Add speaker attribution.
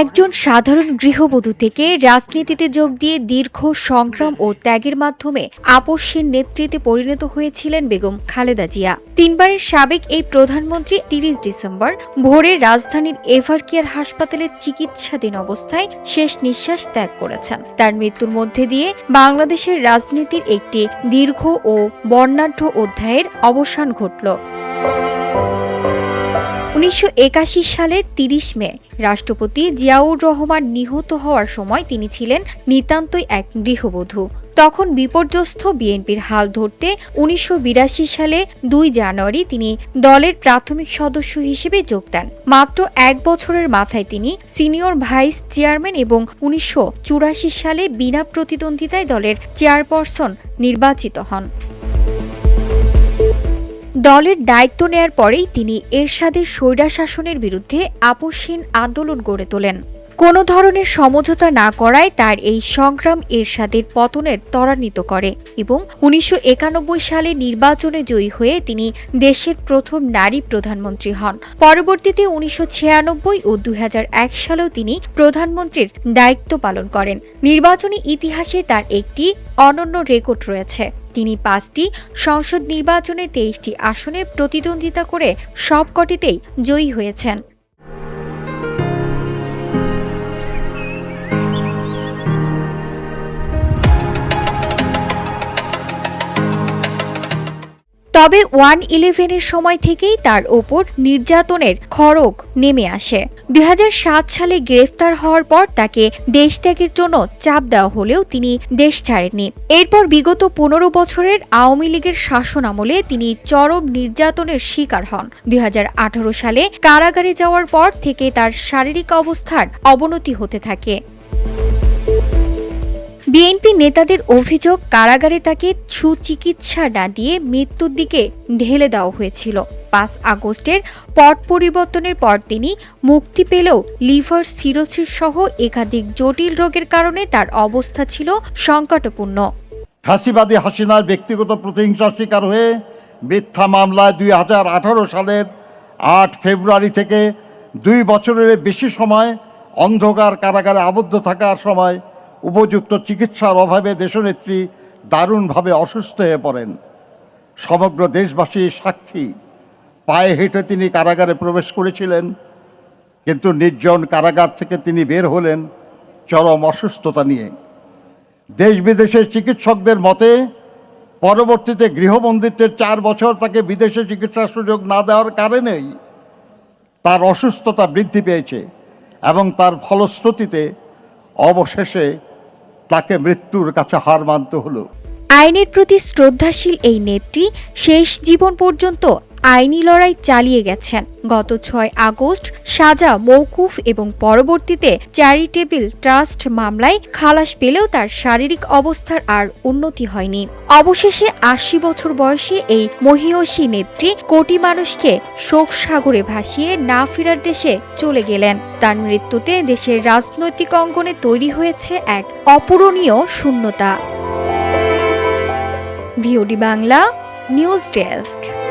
Speaker 1: একজন সাধারণ গৃহবধূ থেকে রাজনীতিতে যোগ দিয়ে দীর্ঘ সংগ্রাম ও ত্যাগের মাধ্যমে আপসীর নেতৃত্বে পরিণত হয়েছিলেন বেগম খালেদা জিয়া। তিনবারের সাবেক এই প্রধানমন্ত্রী তিরিশ ডিসেম্বর ভোরে রাজধানীর এভারকেয়ার হাসপাতালে চিকিৎসাধীন অবস্থায় শেষ নিঃশ্বাস ত্যাগ করেছেন। তার মৃত্যুর মধ্যে দিয়ে বাংলাদেশের রাজনীতির একটি দীর্ঘ ও বর্ণাঢ্য অধ্যায়ের অবসান ঘটল। উনিশশো একাশি সালের তিরিশ মে, রাষ্ট্রপতি জিয়াউর রহমান নিহত হওয়ার সময় তিনি ছিলেন নিতান্তই এক গৃহবধূ। তখন বিপর্যস্ত বিএনপির হাল ধরতে উনিশশো বিরাশি সালে দুই জানুয়ারি তিনি দলের প্রাথমিক সদস্য হিসেবে যোগ দেন। মাত্র এক বছরের মাথায় তিনি সিনিয়র ভাইস চেয়ারম্যান এবং উনিশশো চুরাশি সালে বিনা প্রতিদ্বন্দ্বিতায় দলের চেয়ারপারসন নির্বাচিত হন। দলের দায়িত্ব নেয়ার পরেই তিনি এরশাদের স্বৈরা শাসনের বিরুদ্ধে আপসহীন আন্দোলন গড়ে তোলেন। কোনো ধরনের সমঝোতা না করায় তার এই সংগ্রাম এরশাদের পতনের ত্বরান্বিত করে এবং উনিশশো একানব্বই সালে নির্বাচনে জয়ী হয়ে তিনি দেশের প্রথম নারী প্রধানমন্ত্রী হন। পরবর্তীতে উনিশশো ছিয়ানব্বই ও দু হাজার এক সালেও তিনি প্রধানমন্ত্রীর দায়িত্ব পালন করেন। নির্বাচনী ইতিহাসে তার একটি অনন্য রেকর্ড রয়েছে। তিনি পাঁচটি সংসদ নির্বাচনে তেইশটি আসনে প্রতিদ্বন্দ্বিতা করে সবকটিতেই জয়ী হয়েছেন। তবে ওয়ান ইলেভেনের সময় থেকেই তার ওপর নির্যাতনের খড়গ নেমে আসে। দুই হাজার সাত সালে গ্রেফতার হওয়ার পর তাকে দেশ ত্যাগের জন্য চাপ দেওয়া হলেও তিনি দেশ ছাড়েননি। এরপর বিগত পনেরো বছরের আওয়ামী লীগের শাসন আমলে তিনি চরম নির্যাতনের শিকার হন। দুই হাজার আঠারো সালে কারাগারে যাওয়ার পর থেকে তার শারীরিক অবস্থার অবনতি হতে থাকে। বিএনপি নেতাদের অভিযোগ, কারাগারে তাকে সুচিকিৎসা না দিয়ে মৃত্যুর দিকে ঢেলে দেওয়া হয়েছিল। পাঁচ আগস্টের পট পরিবর্তনের পর তিনি মুক্তি পেলেও লিভার সিরোসিস সহ একাধিক জটিল রোগের কারণে তার অবস্থা ছিল সংকটপূর্ণ।
Speaker 2: ফাঁসিবাদী হাসিনার ব্যক্তিগত প্রতিহিংসার শিকার হয়ে মিথ্যা মামলায় দুই হাজার আঠারো সালের আট ফেব্রুয়ারি থেকে দুই বছরের বেশি সময় অন্ধকার কারাগারে আবদ্ধ থাকার সময় উপযুক্ত চিকিৎসার অভাবে দেশনেত্রী দারুণভাবে অসুস্থ হয়ে পড়েন। সমগ্র দেশবাসী সাক্ষী। পায়ে হেঁটে তিনি কারাগারে প্রবেশ করেছিলেন, কিন্তু নির্জন কারাগার থেকে তিনি বের হলেন চরম অসুস্থতা নিয়ে। দেশ বিদেশের চিকিৎসকদের মতে, পরবর্তীতে গৃহবন্দিত্বের চার বছর তাকে বিদেশে চিকিৎসার সুযোগ না দেওয়ার কারণেই তার অসুস্থতা বৃদ্ধি পেয়েছে এবং তার ফলশ্রুতিতে অবশেষে মৃত্যুর কাছে হার মানতে হলো।
Speaker 1: আইনের প্রতি শ্রদ্ধাশীল এই নেত্রী শেষ জীবন পর্যন্ত আইনি লড়াই চালিয়ে গেছেন। গত ছয় আগস্ট সাজা মৌকুফ এবং পরবর্তীতে চ্যারিটেবল ট্রাস্ট মামলায় খালাস পেলেও তার শারীরিক অবস্থার আর উন্নতি হয়নি। অবশেষে আশি বছর বয়সে এই মহিয়সী নেত্রী কোটি মানুষকে শোক সাগরে ভাসিয়ে না ফেরার দেশে চলে গেলেন। তার মৃত্যুতে দেশের রাজনৈতিক অঙ্গনে তৈরি হয়েছে এক অপূরণীয় শূন্যতা। VOD Bangla, news desk.